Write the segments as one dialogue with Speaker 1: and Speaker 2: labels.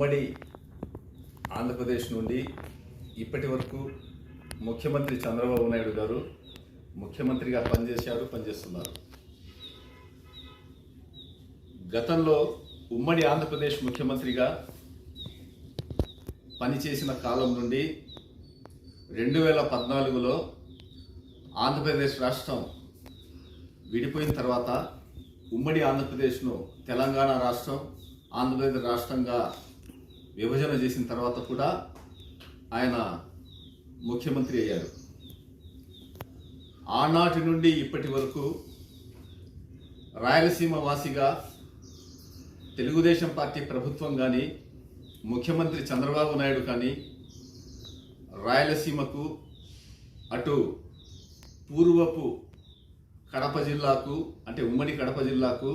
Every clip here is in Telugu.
Speaker 1: ఉమ్మడి ఆంధ్రప్రదేశ్ నుండి ఇప్పటి వరకు ముఖ్యమంత్రి చంద్రబాబు నాయుడు గారు ముఖ్యమంత్రిగా పనిచేశారు పనిచేస్తున్నారు. గతంలో ఉమ్మడి ఆంధ్రప్రదేశ్ ముఖ్యమంత్రిగా పనిచేసిన కాలం నుండి రెండు వేల పద్నాలుగులో ఆంధ్రప్రదేశ్ రాష్ట్రం విడిపోయిన తర్వాత ఉమ్మడి ఆంధ్రప్రదేశ్ను తెలంగాణ రాష్ట్రం ఆంధ్రప్రదేశ్ రాష్ట్రంగా విభజన చేసిన తర్వాత కూడా ఆయన ముఖ్యమంత్రి అయ్యారు. ఆనాటి నుండి ఇప్పటి వరకు రాయలసీమ వాసిగా తెలుగుదేశం పార్టీ ప్రభుత్వం కానీ ముఖ్యమంత్రి చంద్రబాబు నాయుడు కానీ రాయలసీమకు అటు పూర్వపు కడప జిల్లాకు అంటే ఉమ్మడి కడప జిల్లాకు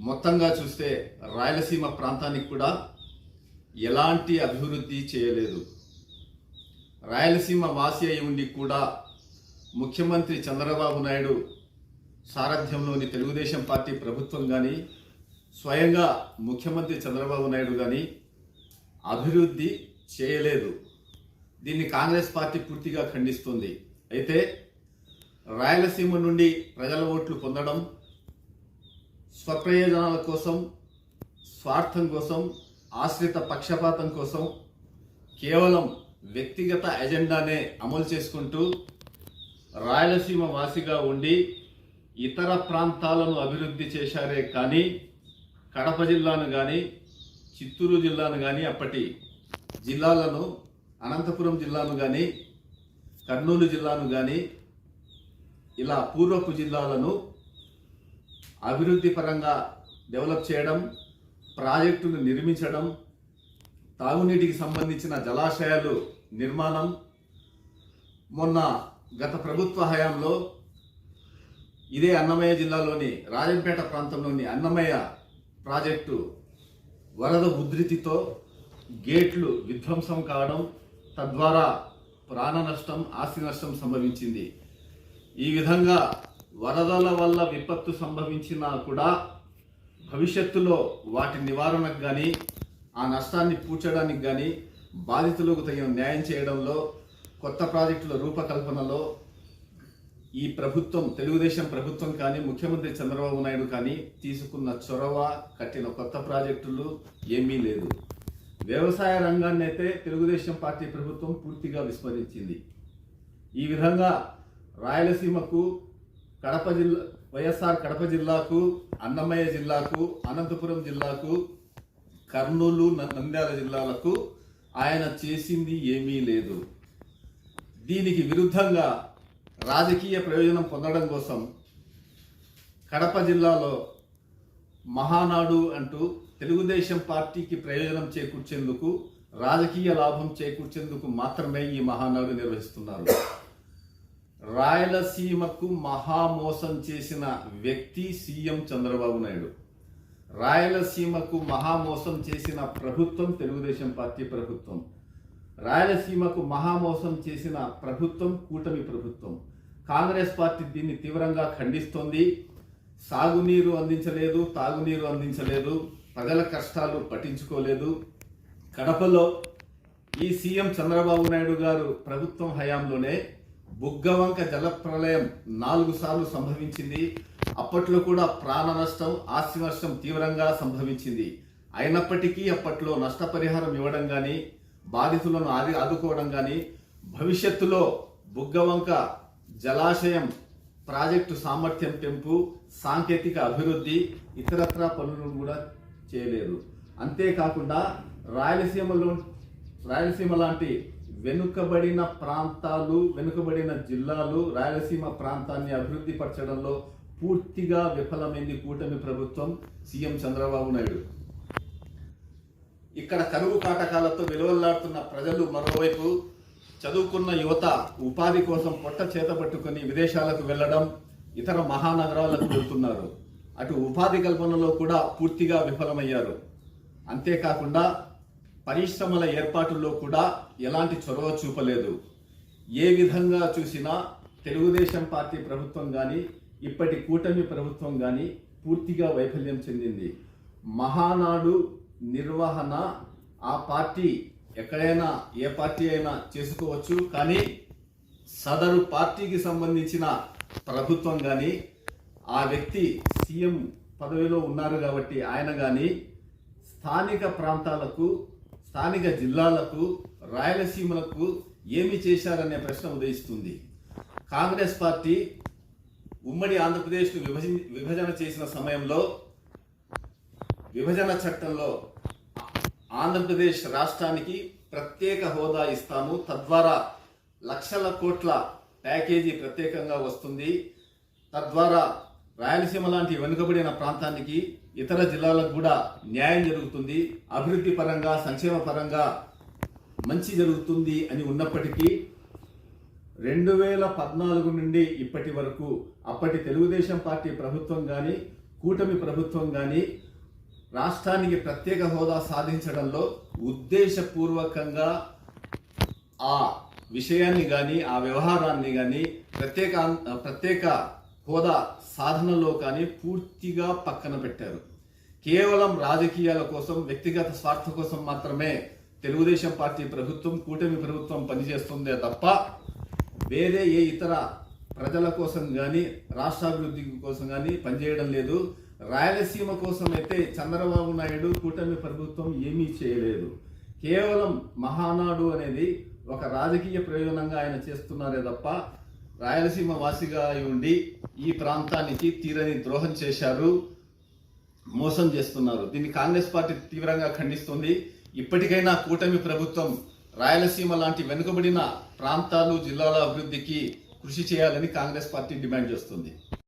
Speaker 1: మొత్తంగా చూస్తే రాయలసీమ ప్రాంతానికి కూడా ఎలాంటి అభివృద్ధి చేయలేదు. రాయలసీమ వాసి అయి ఉండి కూడా ముఖ్యమంత్రి చంద్రబాబు నాయుడు సారథ్యంలోని తెలుగుదేశం పార్టీ ప్రభుత్వం కానీ స్వయంగా ముఖ్యమంత్రి చంద్రబాబు నాయుడు కానీ అభివృద్ధి చేయలేదు. దీన్ని కాంగ్రెస్ పార్టీ పూర్తిగా ఖండిస్తుంది. అయితే రాయలసీమ నుండి ప్రజల ఓట్లు పొందడం స్వప్రయోజనాల కోసం స్వార్థం కోసం ఆశ్రిత పక్షపాతం కోసం కేవలం వ్యక్తిగత ఎజెండానే అమలు చేసుకుంటూ రాయలసీమ వాసిగా ఉండి ఇతర ప్రాంతాలను అభివృద్ధి చేశారే కానీ కడప జిల్లాను కానీ చిత్తూరు జిల్లాను కానీ అప్పటి జిల్లాలను అనంతపురం జిల్లాను కానీ కర్నూలు జిల్లాను కానీ ఇలా పూర్వపు జిల్లాలను అభివృద్ధి పరంగా డెవలప్ చేయడం ప్రాజెక్టులు నిర్మించడం తాగునీటికి సంబంధించిన జలాశయాలు నిర్మాణం మొన్న గత ప్రభుత్వ హయాంలో ఇదే అన్నమయ్య జిల్లాలోని రాజంపేట ప్రాంతంలోని అన్నమయ్య ప్రాజెక్టు వరద ఉధృతితో గేట్లు విధ్వంసం కావడం తద్వారా ప్రాణ నష్టం ఆస్తి నష్టం సంభవించింది. ఈ విధంగా వరదల వల్ల విపత్తు సంభవించినా కూడా భవిష్యత్తులో వాటి నివారణకు కానీ ఆ నష్టాన్ని పూడ్చడానికి కానీ బాధితులకు తగిన న్యాయం చేయడంలో కొత్త ప్రాజెక్టుల రూపకల్పనలో ఈ ప్రభుత్వం తెలుగుదేశం ప్రభుత్వం కానీ ముఖ్యమంత్రి చంద్రబాబు నాయుడు కానీ తీసుకున్న చొరవ కట్టిన కొత్త ప్రాజెక్టులు ఏమీ లేదు. వ్యవసాయ రంగాన్ని అయితే తెలుగుదేశం పార్టీ ప్రభుత్వం పూర్తిగా విస్మరించింది. ఈ విధంగా రాయలసీమకు కడప జిల్లా వైఎస్ఆర్ కడప జిల్లాకు అన్నమయ్య జిల్లాకు అనంతపురం జిల్లాకు కర్నూలు న- నంద్యాల జిల్లాలకు ఆయన చేసింది ఏమీ లేదు. దీనికి విరుద్ధంగా రాజకీయ ప్రయోజనం పొందడం కోసం కడప జిల్లాలో మహానాడు అంటూ తెలుగుదేశం పార్టీకి ప్రయోజనం చేకూర్చేందుకు రాజకీయ లాభం చేకూర్చేందుకు మాత్రమే ఈ మహానాడు నిర్వహిస్తున్నారు. రాయలసీమకు మహామోసం చేసిన వ్యక్తి సీఎం చంద్రబాబు నాయుడు. రాయలసీమకు మహామోసం చేసిన ప్రభుత్వం తెలుగుదేశం పార్టీ ప్రభుత్వం. రాయలసీమకు మహామోసం చేసిన ప్రభుత్వం కూటమి ప్రభుత్వం. కాంగ్రెస్ పార్టీ దీన్ని తీవ్రంగా ఖండిస్తోంది. సాగునీరు అందించలేదు తాగునీరు అందించలేదు ప్రజల కష్టాలు పట్టించుకోలేదు. కడపలో ఈ సీఎం చంద్రబాబు నాయుడు గారు ప్రభుత్వం హయాంలోనే బుగ్గవంక జల ప్రళయం నాలుగు సార్లు సంభవించింది. అప్పట్లో కూడా ప్రాణ నష్టం ఆస్తి నష్టం తీవ్రంగా సంభవించింది. అయినప్పటికీ అప్పట్లో నష్టపరిహారం ఇవ్వడం కానీ బాధితులను ఆది ఆదుకోవడం కానీ భవిష్యత్తులో బుగ్గవంక జలాశయం ప్రాజెక్టు సామర్థ్యం పెంపు సాంకేతిక అభివృద్ధి ఇతరత్రా పనులను కూడా చేయలేదు. అంతేకాకుండా రాయలసీమలో రాయలసీమ లాంటి వెనుకబడిన ప్రాంతాలు వెనుకబడిన జిల్లాలు రాయలసీమ ప్రాంతాన్ని అభివృద్ధి పరచడంలో పూర్తిగా విఫలమైంది కూటమి ప్రభుత్వం సీఎం చంద్రబాబు నాయుడు. ఇక్కడ కరువు కాటకాలతో విలువల్లాడుతున్న ప్రజలు మరోవైపు చదువుకున్న యువత ఉపాధి కోసం పొట్ట చేత పట్టుకొని విదేశాలకు వెళ్ళడం ఇతర మహానగరాలకు వెళ్తున్నారు. అటు ఉపాధి కల్పనలో కూడా పూర్తిగా విఫలమయ్యారు. అంతేకాకుండా పరిశ్రమల ఏర్పాటులో కూడా ఎలాంటి చొరవ చూపలేదు. ఏ విధంగా చూసినా తెలుగుదేశం పార్టీ ప్రభుత్వం కానీ ఇప్పటి కూటమి ప్రభుత్వం కానీ పూర్తిగా వైఫల్యం చెందింది. మహానాడు నిర్వహణ ఆ పార్టీ ఎక్కడైనా ఏ పార్టీ అయినా చేసుకోవచ్చు. కానీ సదరు పార్టీకి సంబంధించిన ప్రభుత్వం కానీ ఆ వ్యక్తి సీఎం పదవిలో ఉన్నారు కాబట్టి ఆయన కానీ స్థానిక ప్రాంతాలకు స్థానిక జిల్లాలకు రాయలసీమలకు ఏమి చేశారనే ప్రశ్న ఉదయిస్తుంది. కాంగ్రెస్ పార్టీ ఉమ్మడి ఆంధ్రప్రదేశ్ను విభజన విభజన చేసిన సమయంలో విభజన చట్టంలో ఆంధ్రప్రదేశ్ రాష్ట్రానికి ప్రత్యేక హోదా ఇస్తాము. తద్వారా లక్షల కోట్ల ప్యాకేజీ ప్రత్యేకంగా వస్తుంది. తద్వారా రాయలసీమ లాంటి వెనుకబడిన ప్రాంతానికి ఇతర జిల్లాలకు కూడా న్యాయం జరుగుతుంది. అభివృద్ధి పరంగా సంక్షేమ పరంగా మంచి జరుగుతుంది అని ఉన్నప్పటికీ రెండు వేల పద్నాలుగు నుండి ఇప్పటి వరకు అప్పటి తెలుగుదేశం పార్టీ ప్రభుత్వం కానీ కూటమి ప్రభుత్వం కానీ రాష్ట్రానికి ప్రత్యేక హోదా సాధించడంలో ఉద్దేశపూర్వకంగా ఆ విషయాన్ని కానీ ఆ వ్యవహారాన్ని కానీ ప్రత్యేక ప్రత్యేక హోదా సాధనలో కానీ పూర్తిగా పక్కన పెట్టారు. కేవలం రాజకీయాల కోసం వ్యక్తిగత స్వార్థ కోసం మాత్రమే తెలుగుదేశం పార్టీ ప్రభుత్వం కూటమి ప్రభుత్వం పనిచేస్తుందే తప్ప వేరే ఏ ఇతర ప్రజల కోసం కానీ రాష్ట్రాభివృద్ధి కోసం కానీ పనిచేయడం లేదు. రాయలసీమ కోసం అయితే చంద్రబాబు నాయుడు కూటమి ప్రభుత్వం ఏమీ చేయలేదు. కేవలం మహానాడు అనేది ఒక రాజకీయ ప్రయోజనంగా ఆయన చేస్తున్నారే తప్ప రాయలసీమ వాసిగా ఉండి ఈ ప్రాంతానికి తీరని ద్రోహం చేశారు మోసం చేస్తున్నారు. దీన్ని కాంగ్రెస్ పార్టీ తీవ్రంగా ఖండిస్తుంది. ఇప్పటికైనా కూటమి ప్రభుత్వం రాయలసీమ లాంటి వెనుకబడిన ప్రాంతాలు జిల్లాల అభివృద్ధికి కృషి చేయాలని కాంగ్రెస్ పార్టీ డిమాండ్ చేస్తుంది.